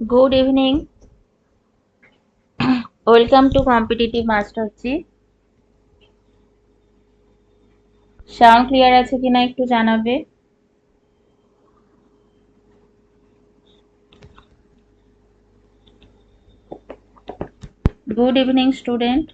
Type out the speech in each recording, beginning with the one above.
Evening. Welcome to Competitive Master G. Sound clear আছে কিনা একটু জানাবে good evening student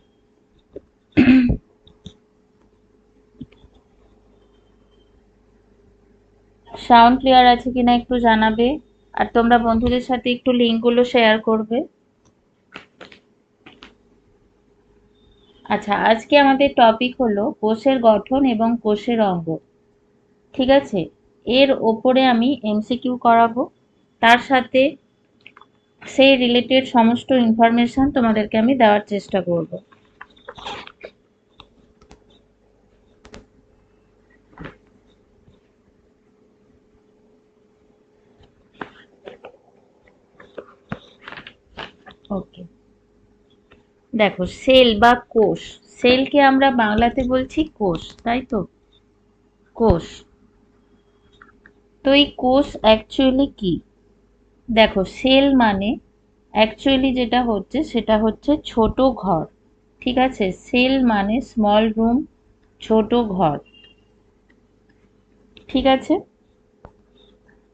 sound clear আছে কিনা একটু জানাবে আর তোমরা বন্ধুদের সাথে একটু লিঙ্কগুলো শেয়ার করবে। আচ্ছা আজকে আমাদের টপিক হলো কোষের গঠন এবং কোষের অঙ্গ। ঠিক আছে? এর ওপরে আমি এমসিকিউ করাবো। তার সাথে সেই রিলেটেড সমস্ত ইনফরমেশন তোমাদেরকে আমি দেওয়ার চেষ্টা করব। ওকে দেখো সেল বা কোষ সেলকে আমরা বাংলাতে বলছি কোষ, তাই তো? কোষ। তো এই কোষ অ্যাকচুয়ালি কি? দেখো সেল মানে অ্যাকচুয়ালি যেটা হচ্ছে, সেটা হচ্ছে ছোট ঘর, ঠিক আছে? সেল মানে স্মল রুম ছোট ঘর, ঠিক আছে?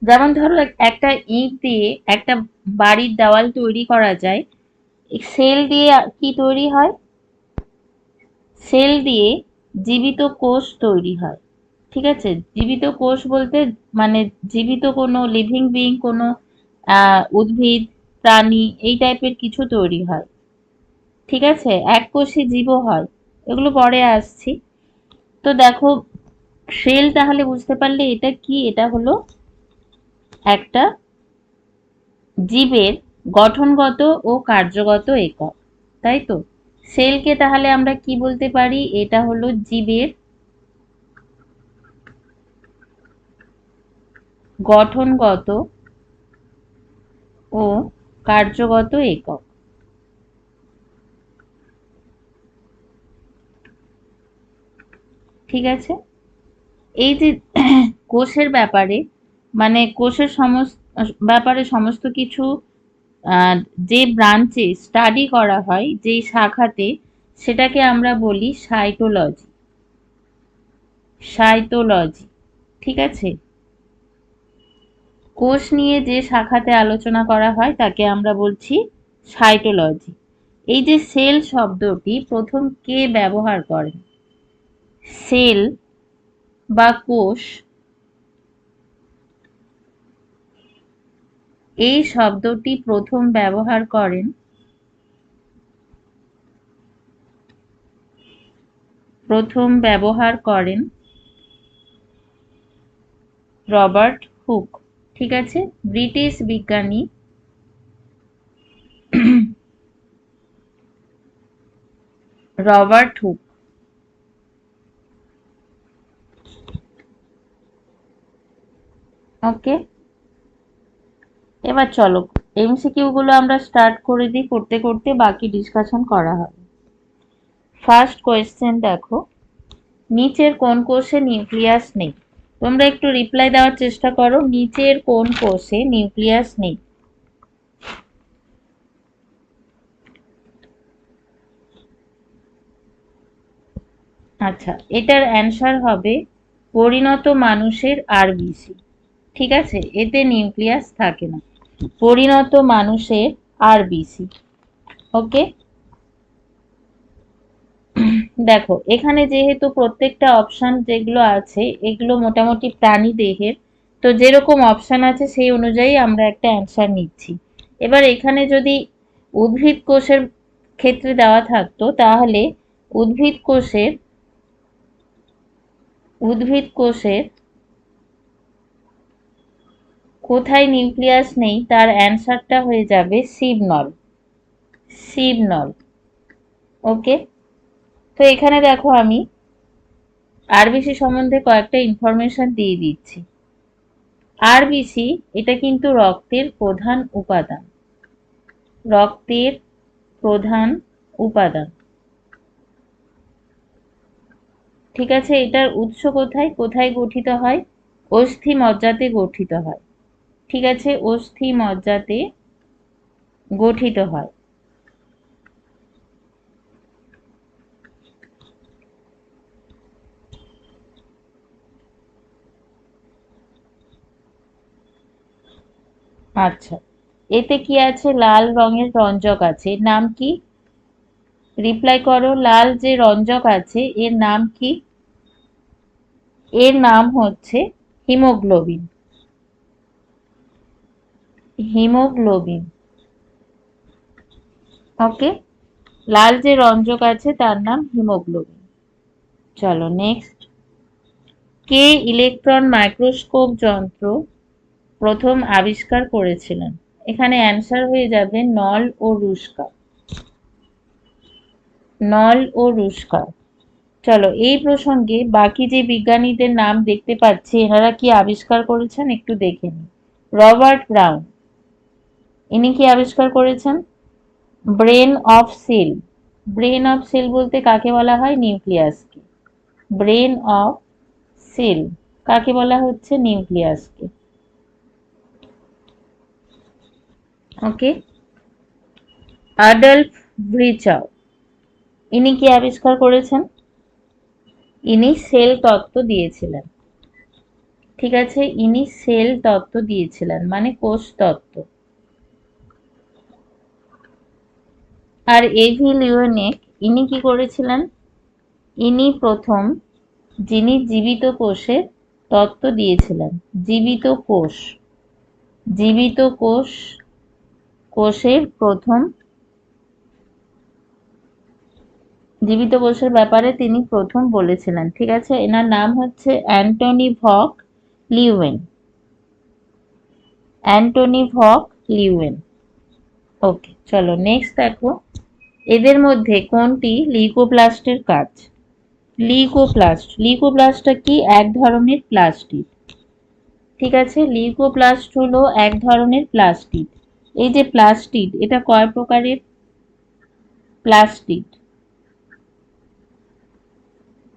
যেমন ধরো, একটা ইট দিয়ে একটা বাড়ির দেওয়াল তৈরি করা যায়, সেল দিয়ে কি তৈরি হয়? সেল দিয়ে জীবিত কোষ তৈরি হয়, ঠিক আছে? জীবিত কোষ বলতে মানে জীবিত কোনো লিভিং বিং কোনো উদ্ভিদ, প্রাণী, এই টাইপের কিছু তৈরি হয়, ঠিক আছে? এক কোষে জীব হয়, এগুলো পরে আসছি। তো দেখো, সেল তাহলে বুঝতে পারলে এটা কি? এটা হলো একটা জীবের গঠনগত ও কার্যগত একক, তাই তো? সেলকে তাহলে আমরা কি বলতে পারি? এটা হলো জীবের গঠনগত ও কার্যগত একক। ঠিক আছে? এই যে কোষের ব্যাপারে মানে কোষের সমস্ত, ব্যাপারে সমস্ত কিছু যে ব্রাঞ্চে স্টাডি করা হয়, যেই শাখাতে, সেটাকে আমরা বলি সাইটোলজি সাইটোলজি ঠিক আছে? কোষ নিয়ে যে শাখাতে আলোচনা করা হয়, তাকে আমরা বলছি সাইটোলজি এই যে সেল শব্দটি, প্রথম কে ব্যবহার করেন? সেল বা কোষ এই শব্দটি প্রথম ব্যবহার করেন প্রথম ব্যবহার করেন রবার্ট হুক, ঠিক আছে? ব্রিটিশ বিজ্ঞানী রবার্ট হুক। ওকে। এবার চলো এমসিকিউগুলো আমরা স্টার্ট করে দিই, করতে করতে বাকি ডিসকাশন করা হবে। ফার্স্ট কোয়েশ্চেন দেখো, নিচের কোন কোষে নিউক্লিয়াস নেই? তোমরা একটু রিপ্লাই দেওয়ার চেষ্টা করো, নিচের কোন কোষে নিউক্লিয়াস নেই? আচ্ছা এটার অ্যান্সার হবে পরিণত মানুষের আরবিসি ঠিক আছে? এতে নিউক্লিয়াস থাকে না। পরিণত মানুষের আরবিসি ওকে? দেখো, এখানে যেহেতু প্রত্যেকটা অপশান যেগুলো আছে, এগুলো মোটামুটি প্রাণী দেহের, তো যেরকম অপশান আছে সেই অনুযায়ী আমরা একটা অ্যান্সার নিচ্ছি। এবার এখানে যদি উদ্ভিদ কোষের ক্ষেত্রে দেওয়া থাকতো, তাহলে উদ্ভিদ কোষের উদ্ভিদ কোষের কোথায় নিউক্লিয়াস নেই, তার অ্যান্সারটা হয়ে যাবে শিবনল শিবনল ওকে? তো এখানে দেখো আমি আরবিসি সম্বন্ধে কয়েকটা ইনফরমেশন দিয়ে দিচ্ছি। আরবিসি এটা কিন্তু রক্তের প্রধান উপাদান। রক্তের প্রধান উপাদান। ঠিক আছে, এটার উৎস কোথায়? কোথায় গঠিত হয়? অস্থি মজ্জাতে গঠিত হয়। ঠিক আছে অস্থি মজ্জাতে গঠিত হয়। আচ্ছা এতে কি আছে? লাল রঙের রঞ্জক আছে। নাম কি? রিপ্লাই করো, লাল যে রঞ্জক আছে, এর নাম কি? এর নাম হচ্ছে হিমোগ্লোবিন। হিমোগ্লোবিন। ওকে লাল যে রঞ্জক আছে, তার নাম হিমোগ্লোবিন। চলো নেক্সট কে ইলেকট্রন মাইক্রোস্কোপ যন্ত্র প্রথম আবিষ্কার করেছিলেন? এখানে অ্যান্সার হয়ে যাবে নল ও রুস্কা। নল ও রুস্কা। চলো এই প্রসঙ্গে বাকি যে বিজ্ঞানীদের নাম দেখতে পাচ্ছি, এনারা কি আবিষ্কার করেছেন? একটু দেখে নিই। Robert Brown. ইনি কি আবিষ্কার করেছেন? Brain of cell. Brain of cell বলতে কাকে বলা হয়? নিউক্লিয়াসকে। Brain of cell. কাকে বলা হচ্ছে? নিউক্লিয়াসকে। ওকে। আডলফ ভ্রিচাও ইনি কি আবিষ্কার করেছেন? ইনি সেল তত্ত্ব দিয়েছিলেন। ঠিক আছে? ইনি সেল তত্ত্ব দিয়েছিলেন মানে কোষ তত্ত্ব। আর এভি লিওনেক ইনি কি করেছিলেন? ইনি প্রথম যিনি জীবিত কোষে তত্ত্ব দিয়েছিলেন। জীবিত কোষ। জীবিত কোষ, কোষের প্রথম জীবিত কোষের ব্যাপারে তিনি প্রথম বলেছিলেন, ঠিক আছে? এনার নাম হচ্ছে Antonie van Leeuwenhoek. Antonie van Leeuwenhoek. Okay চলো নেক্সট দেখো। এদের মধ্যে কোনটি? লিকোপ্লাস্টের কাজ। লিকোপ্লাস্ট লিকোপ্লাস্টটা কি? এক ধরনের প্লাস্টিক ঠিক আছে? লিকোপ্লাস্ট হলো এক ধরনের প্লাস্টিক এই যে প্লাস্টিক এটা কয় প্রকারের? প্লাস্টিক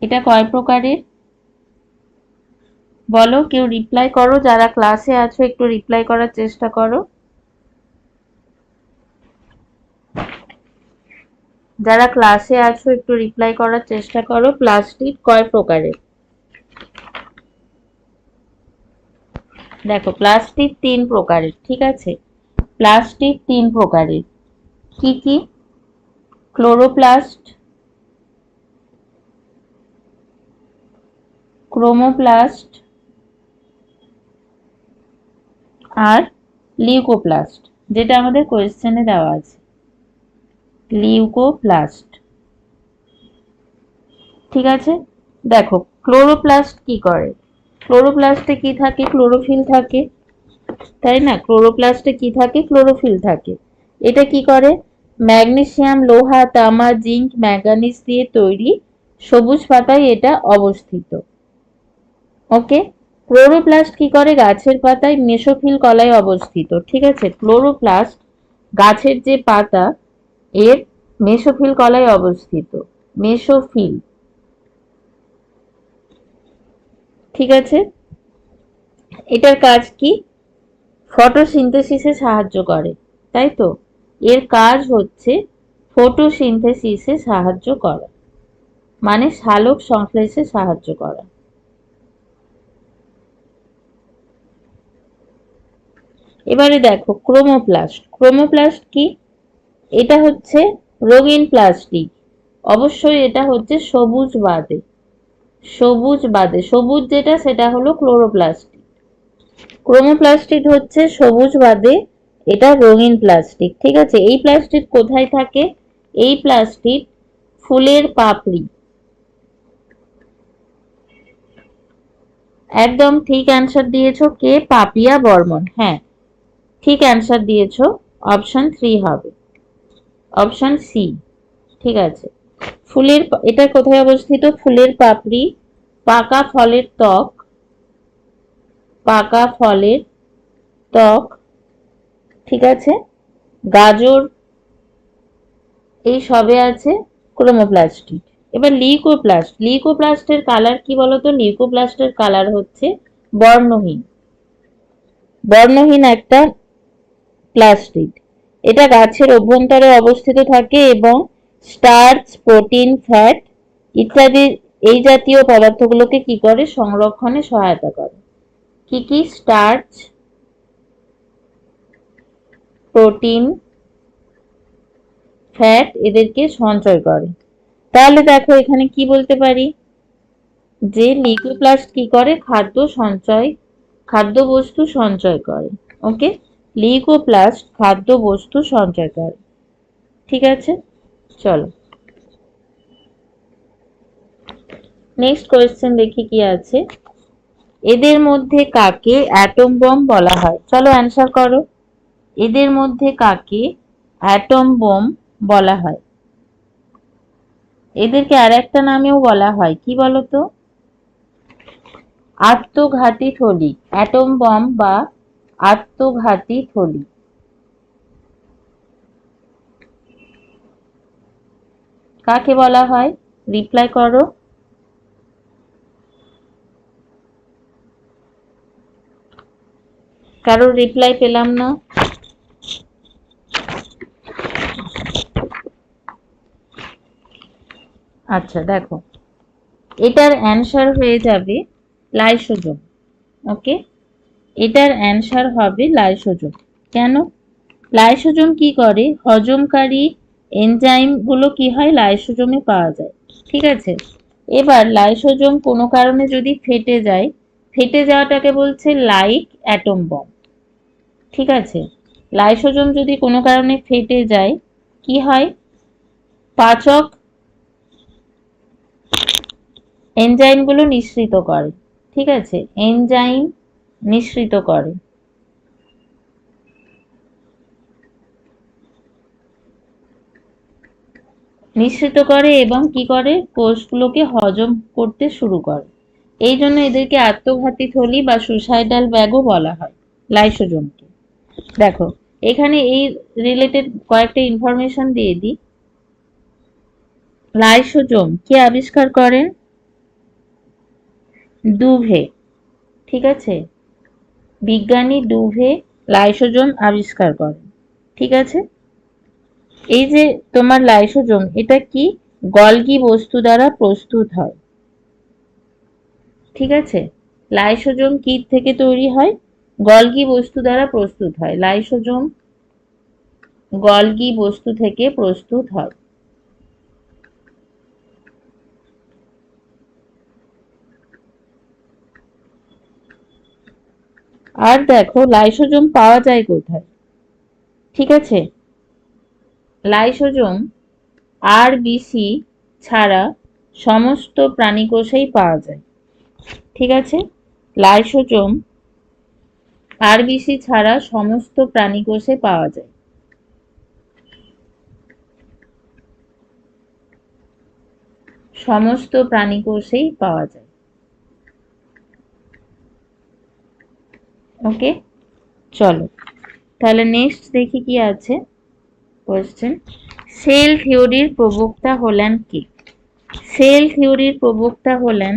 এটা কয় প্রকারের? বলো, কেউ রিপ্লাই করো? যারা ক্লাসে আছো, একটু রিপ্লাই করার চেষ্টা করো। যারা ক্লাসে আছো, একটু রিপ্লাই করার চেষ্টা করো। প্লাস্টিক কয় প্রকারের? দেখো প্লাস্টিক তিন প্রকারের, ঠিক আছে? প্লাস্টিক তিন প্রকারের। কি কি? ক্লোরোপ্লাস্ট ক্রোমোপ্লাস্ট আর লিউকোপ্লাস্ট যেটা আমাদের কোয়েশ্চেনে দেওয়া আছে। লিউকোপ্লাস্ট। ঠিক আছে? দেখো, ক্লোরোপ্লাস্ট কি করে? ক্লোরোপ্লাস্টে কি থাকে? ক্লোরোফিল থাকে। তাই না? ক্লোরোপ্লাস্টে কি থাকে? ক্লোরোফিল থাকে। এটা কি করে? ম্যাগনেসিয়াম, লোহা, তামা, জিঙ্ক ম্যাঙ্গানিজ দিয়ে তৈরি সবুজ পাতায় এটা অবস্থিত। ওকে? ক্লোরোপ্লাস্ট কি করে? গাছের পাতায় মেসোফিল কলায় অবস্থিত। ঠিক আছে? ক্লোরোপ্লাস্ট গাছের যে পাতা এর মেসোফিল কলায় অবস্থিত। মেসোফিল। ঠিক আছে? এটার কাজ কি? ফটোসিনথেসিসে সাহায্য করে, তাই তো? এর কাজ হচ্ছে ফটোসিনথেসিসে সাহায্য করা মানে সালোক সংশ্লেষে সাহায্য করা। এবারে দেখো, ক্রোমোপ্লাস্ট। ক্রোমোপ্লাস্ট কি? এটা হচ্ছে রঙিন প্লাস্টিক। অবশ্যই এটা হচ্ছে সবুজ বাদে। সবুজ বাদে। সবুজ যেটা, সেটা হলো ক্লোরোপ্লাস্টিক। ক্রোমোপ্লাস্টিক হচ্ছে সবুজ বাদে, এটা রঙিন প্লাস্টিক, ঠিক আছে? এই প্লাস্টিক কোথায় থাকে? এই প্লাস্টিক ফুলের পাপড়ি। একদম ঠিক অ্যান্সার দিয়েছ কে? পাপিয়া বর্মন। হ্যাঁ ঠিক অ্যান্সার দিয়েছ। অপশন থ্রি হবে। অপশন সি ঠিক আছে। ফুলের এটা কোথায় অবস্থিত? ফুলের পাপড়ি, পাকা ফলের ত্বক, পাকা ফলের ত্বক, ঠিক আছে। গাজর, এই সবে আছে ক্রোমোপ্লাস্টিক এবার লিউকোপ্লাস্ট লিউকোপ্লাস্টের কালার কি বলতো? লিউকোপ্লাস্টের কালার হচ্ছে বর্ণহীন। বর্ণহীন একটা প্লাস্টিক এটা গাছের অভ্যন্তরে অবস্থিত থাকে এবং স্টার্চ প্রোটিন ফ্যাট ইত্যাদি এই জাতীয় পদার্থগুলোকে কি করে? সংরক্ষণে সহায়তা করে। কি কি? স্টার্চ প্রোটিন ফ্যাট এদেরকে সঞ্চয় করে। তাহলে দেখো এখানে কি বলতে পারি? যে লিকোপ্লাস্ট কি করে? খাদ্য সঞ্চয় খাদ্য বস্তু সঞ্চয় করে। ওকে লিকোপ্লাস্ট খাদ্য বস্তু সঞ্চয় করে ঠিক আছে? চলো। নেক্সট কোয়েশ্চেন দেখি কি আছে। এদের মধ্যে কাকে অ্যাটম বম বলা হয়? চলো অ্যান্সার করো। এদের মধ্যে কাকে অ্যাটম বোম বলা হয়? এদেরকে আর একটা নামেও বলা হয়। কি বলতো? আত্মঘাতী থলি অ্যাটম বম বা আত্মঘাতী থলি। কাকে বলা হয়? রিপ্লাই করো। কারোর রিপ্লাই পেলাম না। আচ্ছা দেখো। এটার অ্যান্সার হয়ে যাবে, লাইসোজোম। ওকে এটার অ্যান্সার হবে লাইসোজোম কেন? লাইসোজোম কি করে? হজমকারী এনজাইমগুলো কি হয়? লাইসোজোমে পাওয়া যায়। ঠিক আছে? এবার লাইসোজোম কোনো কারণে যদি ফেটে যায়, ফেটে যাওয়াটাকে বলছে লাইক অ্যাটম বম ঠিক আছে? লাইসোজোম যদি কোনো কারণে ফেটে যায়, কি হয়? পাচক এনজাইমগুলো নিঃসৃত করে। ঠিক আছে? এনজাইম নিঃসৃত করে। নিঃসৃত করে এবং কি করে? কোষগুলোকে হজম করতে শুরু করে। এই জন্য এদেরকে আত্মঘাতী থলি বা সুসাইডাল ব্যাগও বলা হয় লাইসোজোমকে দেখো, এখানে এই রিলেটেড কয়েকটা ইনফরমেশন দিয়ে দিই। লাইসোজোম কে আবিষ্কার করেন দুভে, ঠিক আছে? বিজ্ঞানী ডুভে লাইসোজোম আবিষ্কার করেন ঠিক আছে? এই যে তোমার লাইসোজোম, এটা কি গলগি বস্তু দ্বারা প্রস্তুত হয়? ঠিক আছে? লাইসোজোম কি থেকে তৈরি হয়? গলগি বস্তু দ্বারা প্রস্তুত হয়। লাইসোজোম গলগি বস্তু থেকে প্রস্তুত হয়। আর দেখো, লাইসোজোম পাওয়া যায় কোথায়? ঠিক আছে? লাইসোজোম আর বিসি ছাড়া সমস্ত প্রাণীকোষেই পাওয়া যায়। ঠিক আছে? লাইসোজোম আর বিসি ছাড়া সমস্ত প্রাণীকোষে পাওয়া যায়। সমস্ত প্রাণীকোষেই পাওয়া যায়। ওকে চলো। তাহলে নেক্সট দেখি কি আছে। কোয়েশ্চেন সেল থিওরির প্রবক্তা হলেন কি? সেল থিওরির প্রবক্তা হলেন,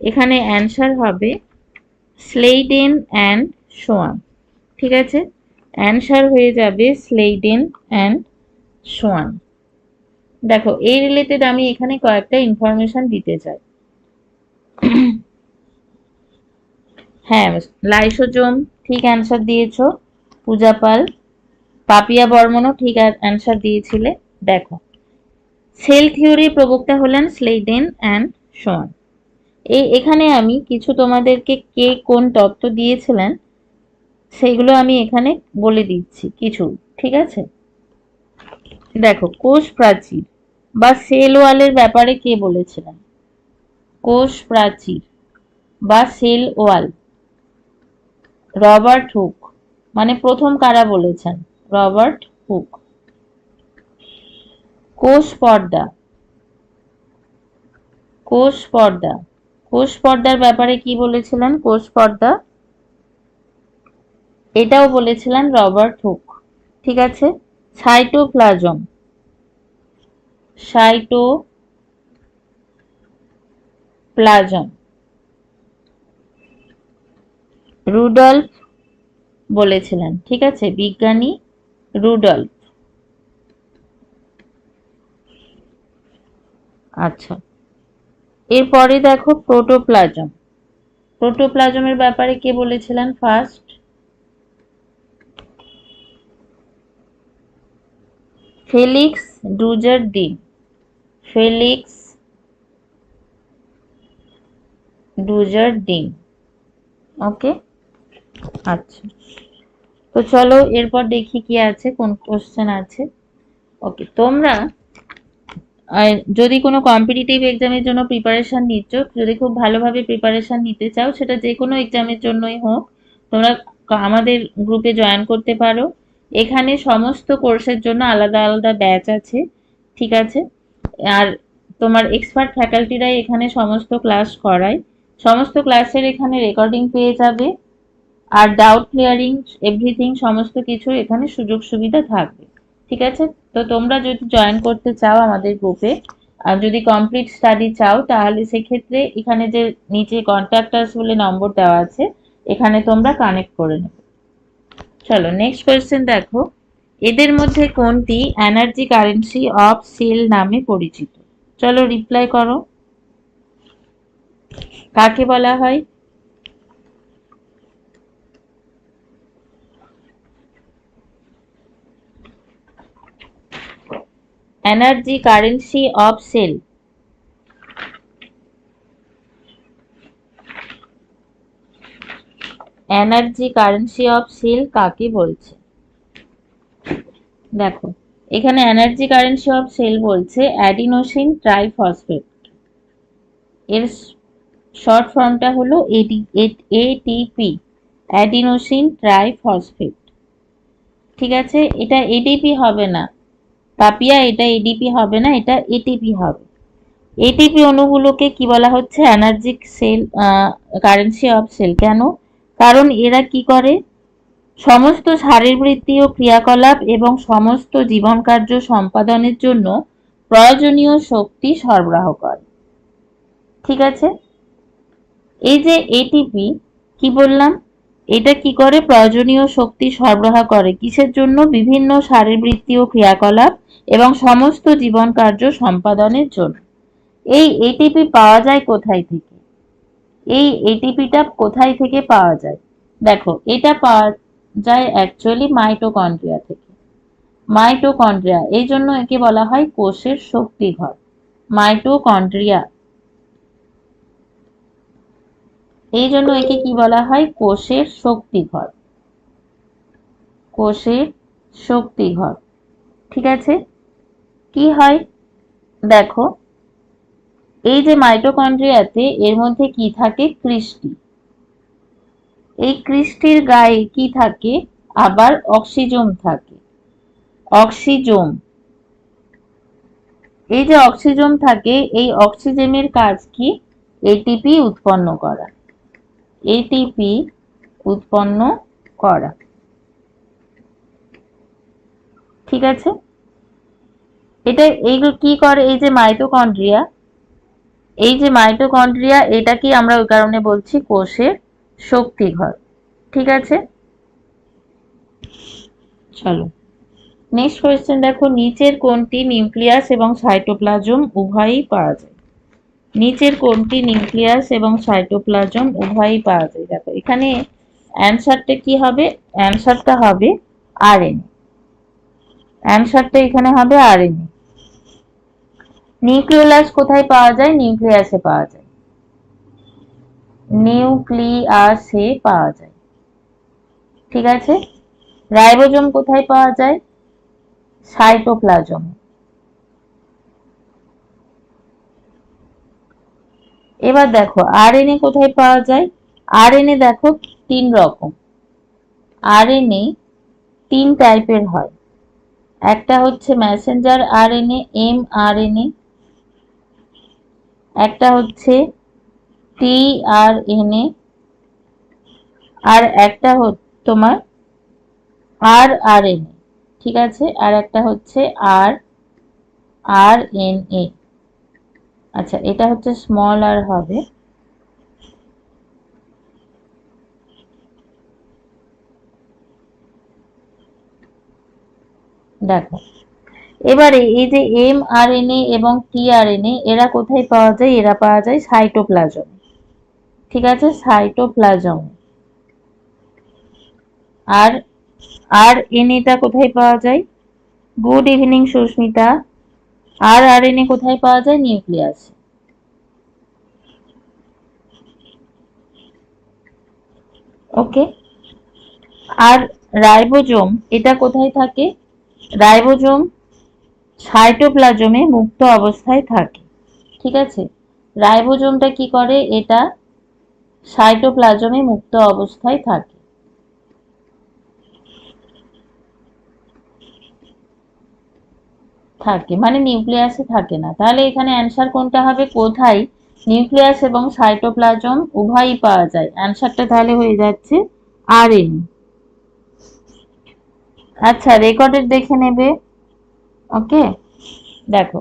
এখানে অ্যান্সার হবে স্লেইডেন অ্যান্ড সোয়ান ঠিক আছে? অ্যান্সার হয়ে যাবে স্লেইডেন অ্যান্ড সোয়ান দেখো, এই রিলেটেড আমি এখানে কয়েকটা ইনফরমেশন দিতে চাই। হ্যাঁ লাইসোজোম, ঠিক অ্যান্সার দিয়েছ। পূজা পাল পাপিয়া বর্মনও ঠিক অ্যান্সার দিয়েছিলে। দেখো সেল থিওরির প্রবক্তা হলেন স্লেইডেন অ্যান্ড সোয়ান এই এখানে আমি কিছু তোমাদেরকে কে কোন তত্ত্ব দিয়েছিলেন, সেইগুলো আমি এখানে বলে দিচ্ছি কিছু, ঠিক আছে? দেখো, কোষ প্রাচীর বা সেল ওয়ালের ব্যাপারে কে বলেছিলেন? কোষ প্রাচীর বা সেল ওয়াল রবার্ট হুক। মানে প্রথম কারা বলেছেন? Robert Hooke. কোষ পর্দা। কোষ পর্দা। কোষ পর্দার ব্যাপারে কি বলেছিলেন? কোষ পর্দা। এটাও বলেছিলেন রবার্ট হুক। ঠিক আছে? সাইটোপ্লাজম। সাইটো প্লাজম রুডলফ বলেছিলেন, ঠিক আছে? বিজ্ঞানী রুডল্ফ। আচ্ছা। এরপরে দেখো প্রোটোপ্লাজম। প্রোটোপ্লাজমের ব্যাপারে কে বলেছিলেন first? Felix Dujardin Felix Dujardin okay. আচ্ছা। তো চলো, এরপর দেখি কি আছে, কোন কোশ্চেন আছে। ওকে তোমরা যদি কোনো কম্পিটিটিভ এক্সামের জন্য প্রিপারেশন নিচ্ছ, যদি খুব ভালোভাবে প্রিপারেশন নিতে চাও, সেটা যে কোনো এক্সামের জন্যই হোক, তোমরা আমাদের গ্রুপে জয়েন করতে পারো। এখানে সমস্ত কোর্সের জন্য আলাদা আলাদা ব্যাচ আছে, ঠিক আছে? আর তোমার এক্সপার্ট ফ্যাকাল্টিরাই এখানে সমস্ত ক্লাস করায়। সমস্ত ক্লাসের এখানে রেকর্ডিং পেয়ে যাবে। আর ডাউট ক্লিয়ারিং এভরিথিং সমস্ত কিছু এখানে সুযোগ সুবিধা থাকবে। ঠিক আছে? তো তোমরা যদি জয়েন করতে চাও আমাদের গ্রুপে আর যদি কমপ্লিট স্টাডি চাও, তাহলে সেক্ষেত্রে এখানে যে নিচে কন্ট্যাক্টার্স বলে নম্বর দেওয়া আছে, এখানে তোমরা কানেক্ট করে নেবে। চলো নেক্সট কোয়েশ্চেন দেখো। এদের মধ্যে কোনটি এনার্জি কারেন্সি অফ সেল নামে পরিচিত? চলো রিপ্লাই করো। কাকে বলা হয়? Energy currency of cell energy currency of cell কাকে বলছে? দেখো, এখানে এনার্জি কারেন্সি অফ সেল বলছে অ্যাডিনোসিন ট্রাইফসফেট এর শর্ট ফর্মটা হলো এটিপি অ্যাডিনোসিন ট্রাইফসফেট ঠিক আছে? এটা এডিপি হবে না। পাপিয়া এটা এডিপি হবে না, এটা এটিপি হবে। এটিপি অণুগুলোকে কি বলা হচ্ছে? Energetic cell currency of cell কেন? কারণ এরা কি করে? সমস্ত শারীরবৃত্তীয় ক্রিয়াকলাপ এবং সমস্ত জীবন কার্য সম্পাদনের জন্য প্রয়োজনীয় শক্তি সরবরাহ করে। ঠিক আছে? এই যে এটিপি কি বললাম? এটা কি করে? প্রয়োজনীয় শক্তি সরবরাহ করে। কিসের জন্য? বিভিন্ন শারীরবৃত্তীয় ক্রিয়াকলাপ এবং সমস্ত জীবন কার্য সম্পাদনের জন্য। এই এটিপি পাওয়া যায় কোথায় থেকে? এই এটিপিটা কোথায় থেকে পাওয়া যায়? দেখো, এটা পাওয়া যায় অ্যাকচুয়ালি মাইটোকন্ড্রিয়া থেকে। মাইটোকন্ড্রিয়া এই জন্য একে বলা হয় কোষের শক্তিঘর। মাইটোকন্ড্রিয়া এই জন্য একে কি বলা হয়? কোষের শক্তিঘর। কোষের শক্তিঘর। ঠিক আছে? কি হয়? দেখো, এই যে মাইটোকন্ড্রিয়াতে এর মধ্যে কি থাকে? ক্রিস্টি এই ক্রিস্টির গায়ে কি থাকে? আবার অক্সিজম থাকে। অক্সিজম। এই যে অক্সিজম থাকে, এই অক্সিজেনের কাজ কি? এটিপি উৎপন্ন করা। এটিপি উৎপন্ন করা। ঠিক আছে? এটা এই কি করে? এই যে মাইটোকন্ড্রিয়া এই যে মাইটোকন্ড্রিয়া এটা কি আমরা ওই কারণে বলছি কোষের শক্তিঘর ঠিক আছে? চলো। নেক্সট কোয়েশ্চেন দেখো, নিচের কোনটি নিউক্লিয়াস এবং সাইটোপ্লাজম উভয়ই পাওয়া যায়? নিচের কোনটি নিউক্লিয়াস এবং সাইটোপ্লাজম উভয়ই পাওয়া যায়? দেখো, এখানে অ্যান্সারটা কি হবে? অ্যান্সারটা হবে আরএনএ। অ্যান্সারটা এখানে হবে আরএনএ। নিউক্লিয়াস কোথায় পাওয়া যায়? নিউক্লিয়াসে পাওয়া যায়। নিউক্লিয়াসে পাওয়া যায়। ঠিক আছে? রাইবোজোম কোথায় পাওয়া যায়? সাইটোপ্লাজম। এবার দেখো আরএনএ কোথায় পাওয়া যায়? আরএনএ দেখো, তিন রকম। আরএনএ তিন টাইপের হয়। একটা হচ্ছে মেসেঞ্জার আরএনএ এম আরএনএ একটা হচ্ছে টি আর এন এ আর একটা তোমার আর আর এন এ ঠিক আছে? আর একটা হচ্ছে আর আর এন এ আচ্ছা এটা হচ্ছে স্মল আর হবে। দেখো, এবারে এই যে এম আর এন এ এবং টি আর এন এ এরা কোথায় পাওয়া যায়? এরা পাওয়া যায় সাইটোপ্লাজম ঠিক আছে? সাইটোপ্লাজম আর আর এন এটা কোথায় পাওয়া যায়? Good evening Susmita. আর আর এন কোথায় পাওয়া যায়? নিউক্লিয়াস। ওকে। আর রাইবোজোম, এটা কোথায় থাকে? রাইবোজোম সাইটোপ্লাজমে মুক্ত অবস্থায় থাকে। ঠিক আছে? রাইবোজোমটা কি করে? এটা সাইটোপ্লাজমে মুক্ত অবস্থায় থাকে। থাকে মানে নিউক্লিয়াসে থাকে না। তাহলে এখানে অ্যান্সার কোনটা হবে? কোথায় নিউক্লিয়াস এবং সাইটোপ্লাজম উভয়ই পাওয়া যায়? অ্যান্সারটা তাহলে হয়ে যাচ্ছে আর আচ্ছা রেকর্ডের দেখে নেবে। ওকে দেখো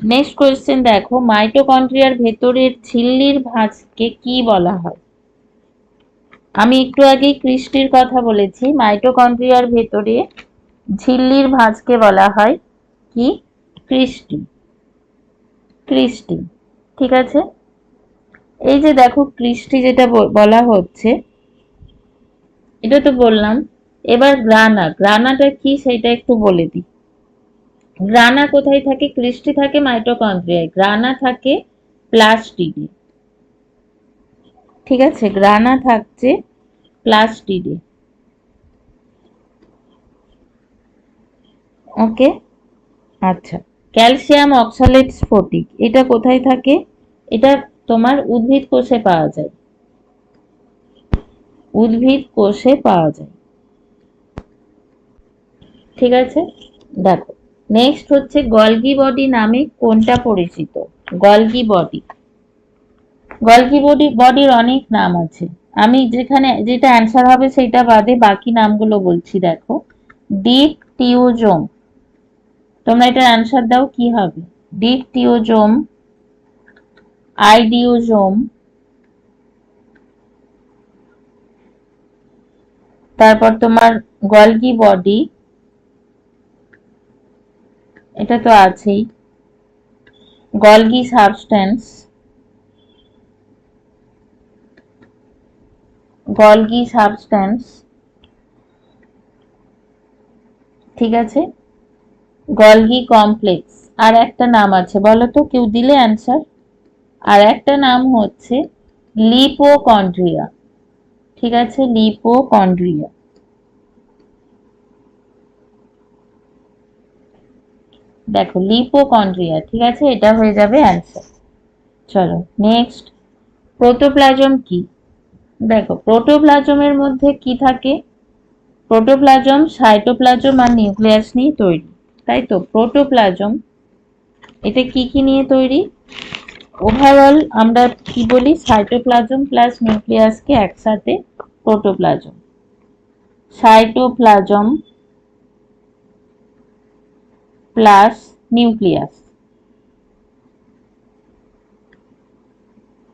নেক্সট কোয়েশ্চেন দেখো মাইটোকন্ড্রিয়ার ভেতরের ঝিল্লির ভাঁজকে কি বলা হয়? আমি একটু আগেই কৃষ্টির কথা বলেছি মাইটোকন্ড্রিয়ার ভেতরে ঝিল্লির ভাঁজকে বলা হয়। কি? কৃষ্টি। কৃষ্টি। ঠিক আছে? এই যে দেখো, কৃষ্টি যেটা বলা হচ্ছে, এটা তো বললাম। এবার গ্রানা। গ্রানাটা কি সেটা একটু বলে দিই। গ্রানা কোথায় থাকে? কৃষ্টি থাকে মাইটোকন্ড্রিয়ায়। গ্রানা থাকে প্লাস্টিডে। ঠিক আছে? গ্রানা থাকছে প্লাস্টিডে। ওকে? আচ্ছা ক্যালসিয়াম অক্সালেট স্ফটিক, এটা কোথায় থাকে? এটা তোমার উদ্ভিদ কোষে পাওয়া যায়। উদ্ভিদ কোষে পাওয়া যায়। ঠিক আছে? দেখো নেক্সট হচ্ছে গলগি বডি নামে কোনটা পরিচিত? Golgi body. গলগি বডি, বডির অনেক নাম আছে। আমি যেখানে, যেটা অ্যান্সার হবে সেটা বাদে বাকি নামগুলো বলছি, দেখো। ডিপ টিওজোম তোমরা এটার অ্যান্সার দাও, কি হবে? ডিপ টিওজোম আইডিওজোম, তারপর তোমার গলগি বডি এটা তো আছেই, গলগি সাবস্টেন্স গলগি সাবস্টেন্স ঠিক আছে? Golgi complex. আর একটা নাম আছে, বলো তো, কেউ দিলে অ্যান্সার আর একটা নাম হচ্ছে লিপোকন্ড্রিয়া ঠিক আছে লিপোকন্ড্রিয়া দেখো লিপোকন্ড্রিয়া ঠিক আছে, এটা হয়ে যাবে অ্যান্সার চলো নেক্সট প্রোটোপ্লাজম কি? দেখো প্রোটোপ্লাজমের মধ্যে কি থাকে? প্রোটোপ্লাজম সাইটোপ্লাজম আর নিউক্লিয়াস নিয়ে তৈরি। তাই তো প্রোটোপ্লাজম। এটা কি কি নিয়ে তৈরি? ওভারঅল আমরা কি বলি? সাইটোপ্লাজম প্লাস নিউক্লিয়াসকে একসাথে প্রোটোপ্লাজম সাইটোপ্লাজম প্লাস নিউক্লিয়াস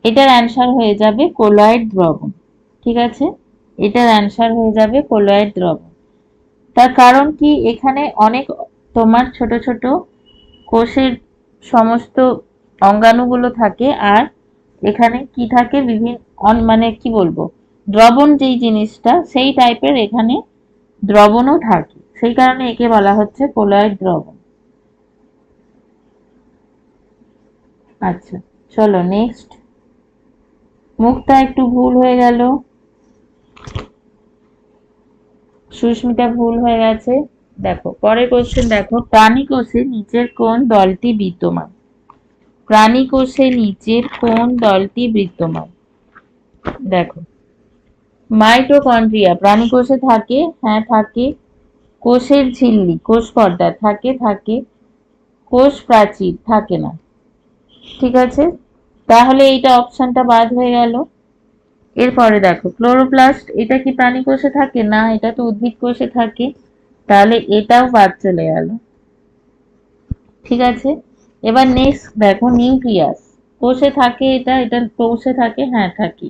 এটার অ্যান্সার হয়ে যাবে কোলয়েড দ্রবণ। ঠিক আছে? এটার অ্যান্সার হয়ে যাবে কোলয়েড দ্রবণ। তার কারণ কি? এখানে অনেক তোমার ছোট ছোট কোষের সমস্ত অঙ্গাণুগুলো থাকে আর এখানে কি থাকে বিভিন্ন মানে কি বলব, দ্রবণ যেই জিনিসটা, সেই টাইপের এখানে দ্রবণও থাকে। সেই কারণে একে বলা হচ্ছে কোলয়েড দ্রবণ। আচ্ছা চলো নেক্সট মুখটা একটু ভুল হয়ে গেল। সুস্মিতা, ভুল হয়ে গেছে। দেখো, পরের কোশ্চেন দেখো প্রাণী কোষে নিচের কোন দলটি বিদ্যমান? প্রাণী কোষে নিচের কোন দলটি বিদ্যমান? দেখো মাইটোকন্ড্রিয়া প্রাণী কোষে থাকে হ্যাঁ থাকে, কোষের ঝিল্লি, কোষ পর্দা, থাকে থাকে, কোষ প্রাচীর, থাকে না। ঠিক আছে? তাহলে এইটা অপশনটা বাদ হয়ে গেল। এরপরে দেখো ক্লোরোপ্লাস্ট এটা কি প্রাণী কোষে থাকে? না, এটা তো উদ্ভিদ কোষে থাকে। তাহলে এটাও বাদ চলে গেল। ঠিক আছে? এবার নেক্সট দেখো নিউক্লিয়াস কোষে থাকে এটা এটা কোষে থাকে হ্যাঁ থাকি।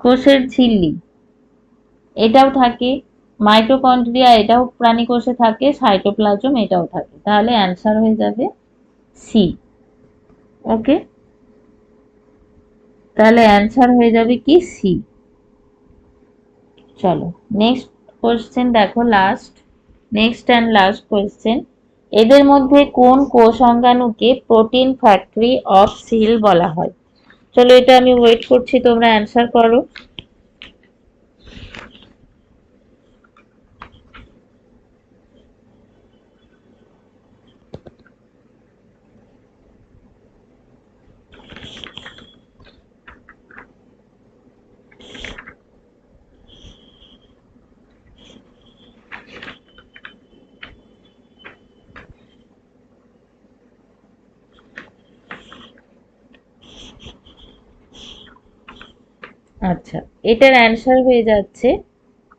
কোষের ঝিল্লি। এটাও থাকে মাইটোকন্ড্রিয়া এটাও প্রাণী কোষে থাকে সাইটোপ্লাজম এটাও থাকে। তাহলে অ্যান্সার হয়ে যাবে সি ওকে তাহলে অ্যান্সার হয়ে যাবে কি? সি চলো নেক্সট কোশ্চেন দেখো last next and last question এদের মধ্যে কোন কোষ অঙ্গাণুকে প্রোটিন ফ্যাক্টরি অফ সিল বলা হয়? চলো এটা আমি ওয়েট করছি, তোমরা অ্যান্সার করো। আচ্ছা এটার অ্যান্সার হয়ে যাচ্ছে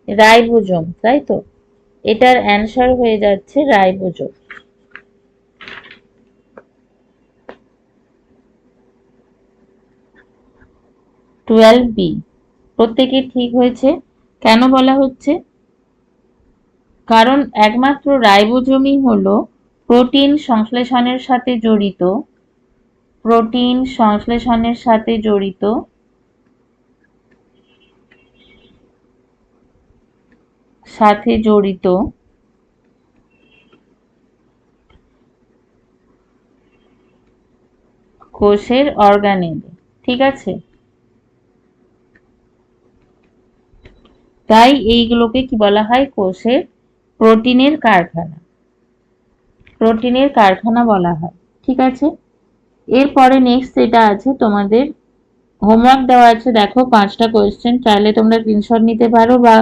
রাইবোজোম, তাই তো? এটার অ্যান্সার হয়ে যাচ্ছে রাইবোজোম। টুয়েলভ বি প্রত্যেকে ঠিক হয়েছে? কেন বলা হচ্ছে? কারণ একমাত্র রাইবোজোমই হলো প্রোটিন সংশ্লেষণের সাথে জড়িত, প্রোটিন সংশ্লেষণের সাথে জড়িত সাথে জড়িত। কোষের অর্গানেল, ঠিক আছে? তাই এইগুলোকে কি বলা হয়? কোষের প্রোটিনের কারখানা। প্রোটিনের কারখানা বলা হয়, ঠিক আছে? এরপরে নেক্সট যেটা আছে তোমাদের হোমওয়ার্ক দেওয়া আছে। দেখো পাঁচটা কোয়েশ্চেন চাইলে তোমরা স্ক্রিনশট নিতে পারো বা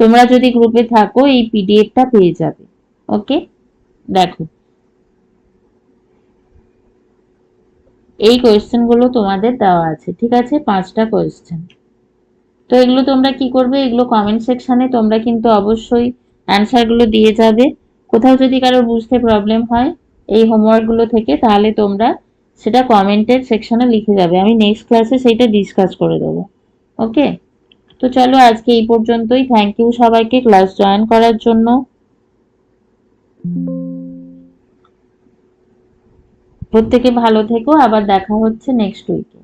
তোমরা যদি গ্রুপে থাকো, এই পিডিএফটা পেয়ে যাবে। ওকে দেখো। এই কোয়েশ্চেনগুলো তোমাদের দেওয়া আছে, ঠিক আছে? পাঁচটা কোয়েশ্চেন তো এগুলো তোমরা কি করবে? এগুলো কমেন্ট সেকশনে তোমরা কিন্তু অবশ্যই অ্যান্সারগুলো দিয়ে যাবে। কোথাও যদি কারও বুঝতে প্রবলেম হয়, এই হোমওয়ার্কগুলো থেকে, তাহলে তোমরা সেটা কমেন্টের সেকশনে লিখে যাবে। আমি নেক্সট ক্লাসে সেইটা ডিসকাস করে দেবো। ওকে তো চলো আজকে এই পর্যন্তই। থ্যাংক ইউ সবাইকে ক্লাস জয়েন করার জন্য। প্রত্যেকে ভালো থেকো, আবার দেখা হচ্ছে নেক্সট উইকে